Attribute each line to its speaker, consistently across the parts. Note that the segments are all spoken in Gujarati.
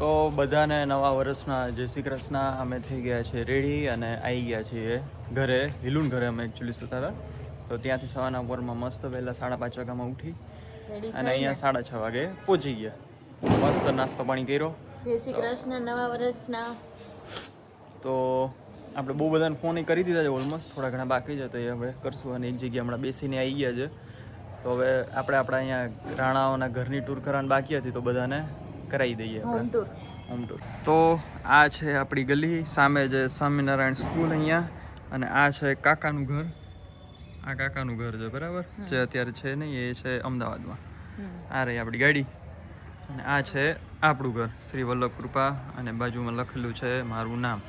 Speaker 1: તો બધાને નવા વર્ષના જય શ્રી કૃષ્ણ અમે થઈ ગયા છે રેડી અને આવી ગયા છીએ ઘરે હિલુન ઘરે અમે એકચ્યુઅલી સુતા હતા. તો ત્યાંથી સવારના પોરમાં મસ્ત વહેલા સાડા પાંચ વાગ્યામાં ઉઠી અને અહીંયા સાડા છ વાગે પહોંચી ગયા. મસ્ત નાસ્તો પાણી કર્યો.
Speaker 2: જય શ્રી કૃષ્ણ નવા વર્ષના.
Speaker 1: તો આપણે બહુ બધાને ફોન કરી દીધા છે ઓલમોસ્ટ થોડા ઘણા બાકી છે તો એ હવે કરશું અને એક જગ્યાએ હમણાં બેસીને આવી ગયા છે. તો હવે આપણે આપણા અહીંયા રાણાઓના ઘરની ટૂર કરવાની બાકી હતી તો બધાને કરાવી દઈએ
Speaker 2: હોમ
Speaker 1: આપણે
Speaker 2: ટૂર
Speaker 1: હોમ ટૂર તો આ છે આપણી ગલી સામે જે સ્વામિનારાયણ સ્કૂલ અહીંયા અને આ છે કાકાનું ઘર. આ કાકાનું ઘર છે બરાબર? જે અત્યારે છે નહીં એ છે અમદાવાદમાં. આ રહી આપણી ગાડી. અને આ છે આપણું ઘર શ્રી વલ્લભ કૃપા અને બાજુમાં લખેલું છે મારું નામ.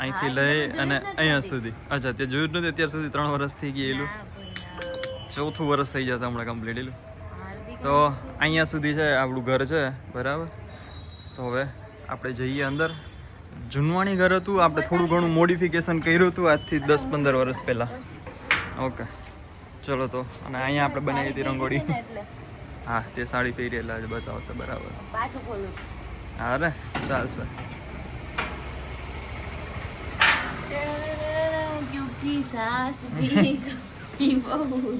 Speaker 1: અહીંથી લઈ અને અહીંયા સુધી. અચ્છા તે જોયું જ નથી અત્યાર સુધી ત્રણ વર્ષ થઈ ગયેલું ચોથું વર્ષ થઈ જશે હમણાં કમ્પ્લીટ એલું તો અહીંયા સુધી છે આપણું ઘર છે બરાબર? તો હવે આપણે જઈએ અંદર. જૂનવાણી ઘર હતું આપણે થોડું ઘણું મોડિફિકેશન કર્યું હતું આજથી દસ પંદર વર્ષ પહેલાં. ઓકે ચલો તો અને અહીંયા આપણે બનાવી હતી રંગોળી. હા તે સાડી પહેરેલા જ બતાવશે બરાબર. હા રે ચાલશે.
Speaker 2: ક્યુકી સાસ ગઈ બહુ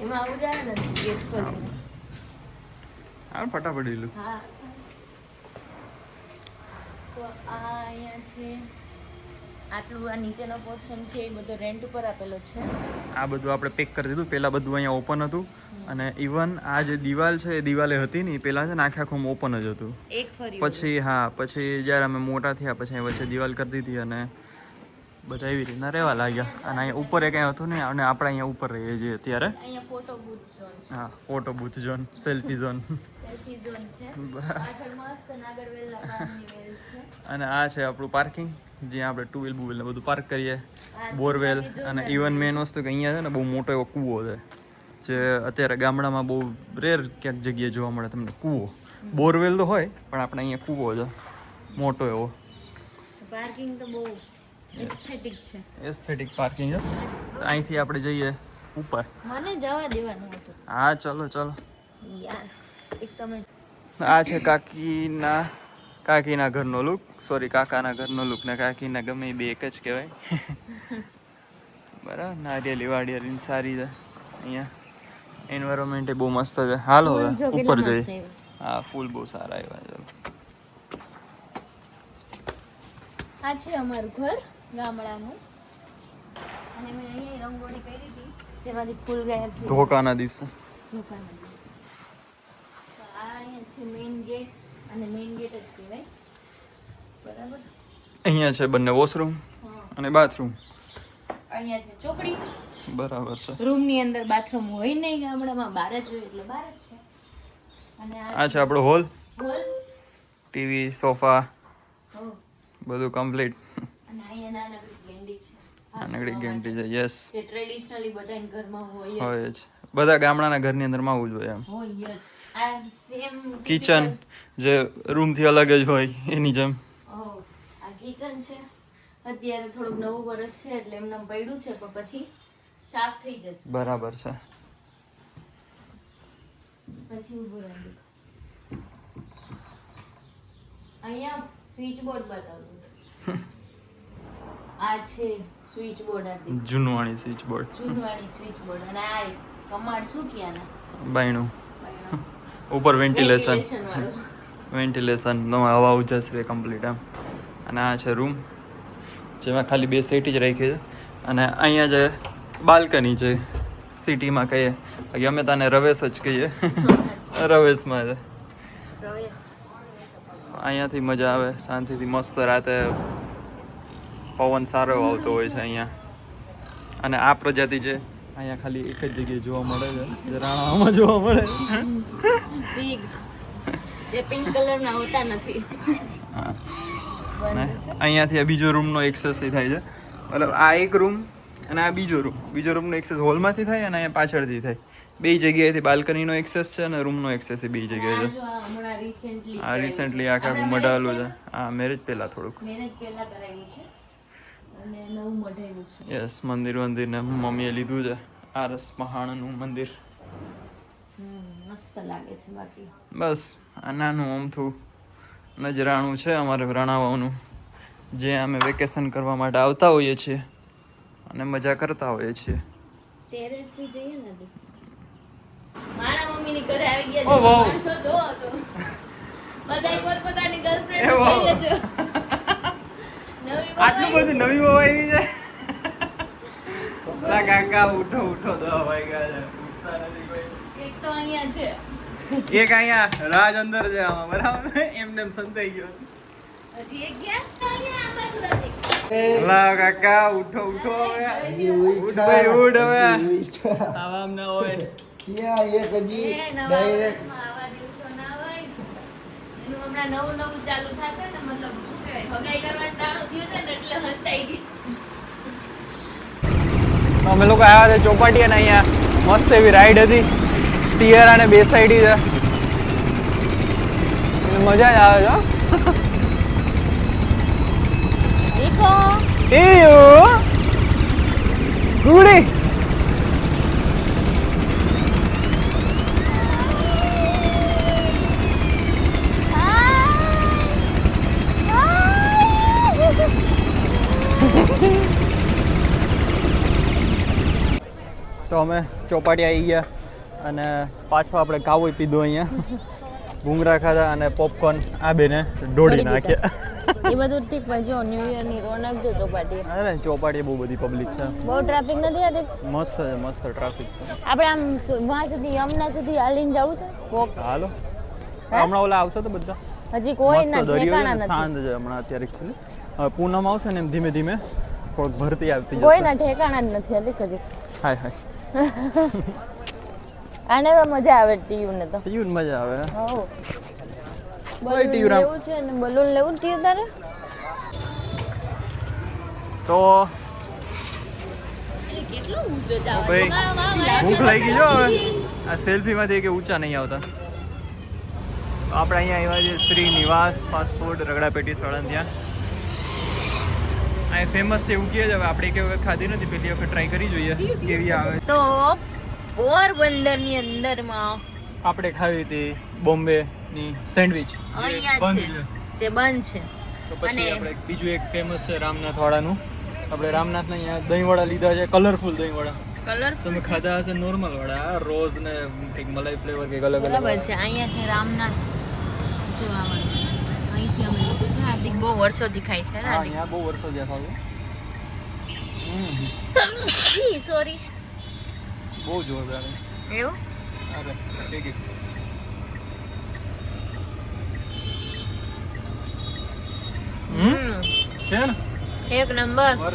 Speaker 2: એમાં આવું જાય ને ગેટ ખોલીને
Speaker 1: હા ફટાફટ લીલું
Speaker 2: હા. તો આ અહીંયા છે આટલું આ નીચેનો પોર્શન છે એ બધો રેન્ટ ઉપર આપેલો છે.
Speaker 1: આ બધું આપણે પેક કરી દીધું. પહેલાં બધું અહીંયા ઓપન હતું. અને ઇવન આ જે દિવાલ છે એ દિવાલે હતી નહીં પહેલાં છે ને આખે આખું ઓપન જ હતું.
Speaker 2: એક ફરી
Speaker 1: પછી હા પછી જ્યારે અમે મોટા થયા પછી વચ્ચે દિવાલ કરી દીધી અને બધા એવી રીતના રહેવા લાગ્યા. અને અહીંયા ઉપર કંઈ હતું નહીં અને આપણે અહીંયા ઉપર રહીએ છીએ અત્યારે. હા photo booth zone selfie zone અને આ છે આપણું પાર્કિંગ જ્યાં આપણે ટુ વ્હીલ બુ વ્હીલ ને બધું પાર્ક કરીએ. બોરવેલ અને ઇવન મેન વસ્તુ કે અહીંયા છે ને બહુ મોટો એવો કૂવો છે. જે અત્યારે ગામડામાં બહુ રેર ક્યાંક જગ્યાએ જોવા મળે તમને કૂવો. બોરવેલ તો હોય પણ આપણે અહીંયા કૂવો છે. મોટો એવો.
Speaker 2: પાર્કિંગ તો બહુ એસ્થેટિક છે.
Speaker 1: એસ્થેટિક પાર્કિંગ છે અહીંથી આપણે જઈએ ઉપર.
Speaker 2: મને જવા દેવાનું હતું.
Speaker 1: હા ચલો ચલો.
Speaker 2: યાર એક તમે
Speaker 1: આ છે કાકીના કાકીના ઘરનો લુક સોરી કાકાના ઘરનો લુક ને કાકીના ગમે બે એક જ કહેવાય. બરાબર નારિયેલી વાડિયેલી સારી છે. અહીંયા એન્વાયરમેન્ટ બહુ મસ્ત છે. હાલો હવે ઉપર જઈએ. હા ફૂલ બહુ સારા આવ્યા ચલો
Speaker 2: આ છે અમારું ઘર. ગામડાનું. અને મેં અહીંયા રંગોળી કરી હતી જેમાંથી ફૂલ ગયા.
Speaker 1: ધોકાના દિવસે.
Speaker 2: ધોકાના દિવસે. આ અહીંયા છે મેઇન ગેટ અને મેઇન ગેટ જ કહેવાય. બરાબર?
Speaker 1: અહીંયા છે બંને વોશરૂમ અને બાથરૂમ
Speaker 2: અહીંયા છે ચોકડી.
Speaker 1: બરાબર છે.
Speaker 2: રૂમની અંદર બાથરૂમ હોય નહીં ગામડામાં બહાર જ હોય એટલે બહાર જ છે. અને
Speaker 1: આ છે આપણો હોલ
Speaker 2: હોલ
Speaker 1: ટીવી સોફા બધું કમ્પ્લીટ
Speaker 2: અને અહીંયા નાનકડી ગેંડી છે.
Speaker 1: નાનકડી ઘંટી છે યસ
Speaker 2: ટ્રેડિશનલી બધાના ઘરમાં હોય
Speaker 1: હોય જ. બધા ગામડાના ઘરની અંદરમાં આવું જ હોય એમ.
Speaker 2: હોય જ. આ સેમ
Speaker 1: કિચન જે રૂમથી અલગ જ હોય એની જેમ.
Speaker 2: આ કિચન છે. અત્યારે થોડુંક નવું વર્ષ છે એટલે એમને પડ્યું છે પણ પછી સાફ થઈ જશે.
Speaker 1: બરાબર છે.
Speaker 2: પછી ઊભું રહેવું અહીંયા સ્વિચ બોર્ડ બતાવું. આ છે સ્વિચ બોર્ડ આ દેખો.
Speaker 1: જૂનવાણી સ્વિચ બોર્ડ
Speaker 2: જૂનવાણી સ્વિચ બોર્ડ અને આ કમાડ શું કિયાના
Speaker 1: બાયણું. ઉપર વેન્ટિલેશન
Speaker 2: વેન્ટિલેશન
Speaker 1: નો હવા ઉજાસ રે કમ્પ્લીટ એમ. અને આ છે રૂમ જેમાં ખાલી બે સીટ જ રાખી છે. અને અહીંયા જે બાલ્કની છે સિટીમાં કહીએ. બાકી અમે તને રવેશ જ કહીએ. રવેશમાં છે. અહીંયાથી મજા આવે. શાંતિથી મસ્ત રાતે પવન સારો આવતો હોય છે અહીંયા. અને આ પ્રજાતિ છે અહીંયા ખાલી એક જ જગ્યાએ જોવા મળે છે. રાણામાં જોવા મળે
Speaker 2: જે પિંક કલરના હોતા નથી.
Speaker 1: અહીંયાથી આ બીજો રૂમનો એક્સેસ થાય છે. મતલબ આ એક રૂમ અને આ બીજો રૂમ બીજો રૂમનો એક્સેસ હોલમાંથી થાય અને અહીંયા પાછળથી થાય. બે જગ્યાએથી બાલ્કનીનો એક્સેસ છે અને રૂમનો એક્સેસ બે જગ્યાએ છે.
Speaker 2: આ
Speaker 1: રિસેન્ટલી આખા મઢાયેલું છે. આ મેરેજ પહેલાં થોડુંક.
Speaker 2: મેરેજ પહેલા કરાયું છે. અને નવું મઢાયું છે.
Speaker 1: યસ મંદિર મંદિર ને મમ્મીએ લીધું છે. આરસ મહાણનું મંદિર.
Speaker 2: મસ્ત લાગે છે બાકી.
Speaker 1: બસ આ નાનું અમથું નજરાણું છે અમારે રણાવાનું જે અમે વેકેશન કરવા માટે આવતા હોઈએ છીએ અને મજા કરતા હોઈએ છીએ.
Speaker 2: ટેરેસ જઈએ ને મારા મમ્મીની ઘરે આવી ગયા છે. માણસો પોતપોતાની. લેજો.
Speaker 1: આટલું બધું નવી વહુ આવી છે ના કાકા ઉઠો ઉઠો તો વાગ્યા છે. ઉઠતા નથી કોઈ.
Speaker 2: એક તો અહીંયા છે.
Speaker 1: એક અહીંયા રાજ અંદર છે આમાં બરાબર? એમને એમ સંતાઈ ગયો.
Speaker 2: હજી એક ગયા તો અહીંયા આ બાજુ હતી.
Speaker 1: લા કાકા ઉઠો ઉઠો હવે. ઉઠ ભાઈ ઉઠ હવે. આવામ ના હોય.
Speaker 2: એ નવા વર્ષમાં આવા ના હોય. એનું હમણાં નવું નવું ચાલુ થશે ને મતલબ હગાઈ કરવાનું ટાણું થયું છે ને એટલે હંતાઈ ગઈ
Speaker 1: અમે લોકો આવ્યા છે ચોપાટી અને અહીંયા મસ્ત એવી રાઈડ હતી. ટિયર અને બે સાઈડ છે મજા જ આવે છે હો.
Speaker 2: દેખો
Speaker 1: એયો ગુડી તો અમે ચોપાટી આવી ગયા અને પાછો આપણે કાવો પીધો અહીંયા. ભૂંગરા ખાધા અને પોપકોર્ન આ બેને દોડી
Speaker 2: દોડી
Speaker 1: નાખ્યા.
Speaker 2: એ બધું ઠીક પણ જો ન્યુ યરની રોનક જો ચોપાટી.
Speaker 1: અરે ચોપાટી બહુ બધી પબ્લિક છે.
Speaker 2: બહુ ટ્રાફિક નથી આતે?
Speaker 1: મસ્ત છે મસ્ત ટ્રાફિક છે.
Speaker 2: આપણે આમ સુ- વાં સુધી યમુના સુધી હાલીને જવું છે? વોક
Speaker 1: હાલો. હમણાં ઓલા આવશે તો બધા.
Speaker 2: હજી કોઈ ના ઠેકાણા નથી.
Speaker 1: સાંજ છે હમણાં અત્યારે એક્ચ્યુઅલી હવે પૂનમ આવશે ને એમ ધીમે ધીમે થોડુંક ભરતી આવતી
Speaker 2: કોઈ ના ઠેકાણા જ નથી હજી.
Speaker 1: હાય હાય.
Speaker 2: આને મજા આવે ટીયુ ને તો.
Speaker 1: ટીયું જ મજા આવે.
Speaker 2: હો બોલ
Speaker 1: ટીયુરામ.
Speaker 2: લેવું છે ને બલૂન લેવું ટીયુ તારે?
Speaker 1: તો ભૂખ લાગી જો હવે. આ સેલ્ફીમાંથી કે ઊંચા નહીં આવતા. આપણે અહીંયા આવ્યા છે શ્રી નિવાસ ફાસ્ટ ફૂડ રગડા પેટી સળન ત્યાં. આ ફેમસ છે એવું જ હવે આપણે કે ખાધી નથી પેલી વખત ટ્રાય કરી જોઈએ કેવી આવે.
Speaker 2: તો પોરબંદરની અંદરમાં
Speaker 1: આપણે ખાવી હતી બોમ્બે ની સેન્ડવિચ.
Speaker 2: અહીંયા છે. જે બંધ છે.
Speaker 1: તો પછી આપણે બીજું એક ફેમસ છે રામનાથ વાળાનું. આપણે રામનાથના અહીંયા દહીં વડા લીધા છે કલરફુલ દહીં વડા
Speaker 2: કલર
Speaker 1: તમે ખાધા હશે નોર્મલ વડા રોઝ ને કંઈક મલાઈ ફ્લેવર કંઈક અલગ અલગ
Speaker 2: છે અહીંયા છે રામનાથ જોવા આવવાનું અહીંથી અમે લીધું છે હાર્દિક બહુ વર્ષોથી ખાય છે
Speaker 1: હા અહીંયા બહુ વર્ષો જ્યાં ખાવું
Speaker 2: સોરી
Speaker 1: બહુ જોરદાર
Speaker 2: એવું?
Speaker 1: અરે ઠીક છે. હમ. છે ને?
Speaker 2: એક નંબર.